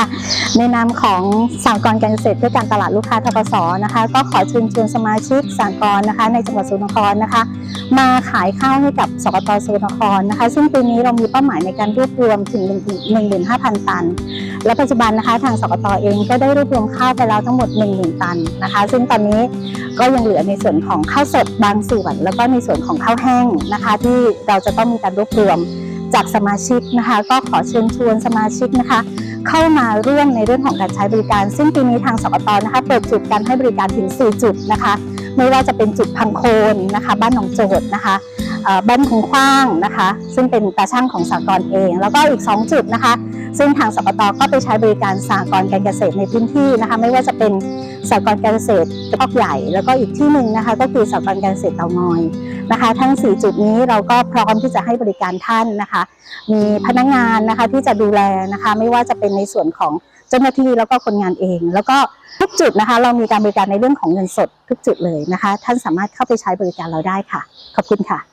ค่ะ ในนามของสากลการเกษตรเพื่อการตลาดลูกค้าทกสนะคะ ก็ขอเชิญชวนสมาชิกสากลนะคะ ในจังหวัดสกลนครนะคะ มาขายข้าวให้กับสกตสกลนครนะคะ ซึ่งปีนี้เรามีเป้าหมายในการรวบรวมถึง15,000 ตัน และปัจจุบันนะคะ ทางสกตเองก็ได้รวบรวมข้าวไปแล้วทั้งหมด 10,000 ตันนะคะ ซึ่งตอนนี้ก็ยังเหลือในส่วนของข้าวสดบางส่วน แล้วก็ในส่วนของข้าวแห้งนะคะ ที่เราจะต้องมีการรวบรวมจากสมาชิกนะคะ ก็ขอเชิญชวนสมาชิกนะคะ เข้ามาร่วมในเรื่องของการใช้บริการ ซึ่งปีนี้ทางสปตนะคะเปิดจุดการให้บริการถึง 4 จุดนะคะ ไม่ว่าจะเป็นจุดพังโคนนะคะ บ้านหนองโจดนะคะบ้านคงคว้างนะคะ ซึ่งเป็นตาช่างของสากลเอง แล้วก็อีก 2 จุดนะคะ ซึ่งทางสปตก็ไปใช้บริการสากลการเกษตรในพื้นที่นะคะ ไม่ว่าจะเป็น สากลการเกษตรกระพอกใหญ่ แล้วก็อีกที่หนึ่งนะคะก็คือสากลการเกษตรเตางอยนะคะ ทั้ง 4 จุดนี้เราก็พร้อมที่จะให้บริการท่านนะคะ มีพนักงานนะคะที่จะดูแลนะคะไม่ว่าจะเป็นในส่วนของเจ้าหน้าที่แล้วก็คนงานเอง แล้วก็ทุกจุดนะคะ เรามีการบริการในเรื่องของเงินสดทุกจุดเลยนะคะ ท่านสามารถเข้าไปใช้บริการเราได้ค่ะ ขอบคุณค่ะ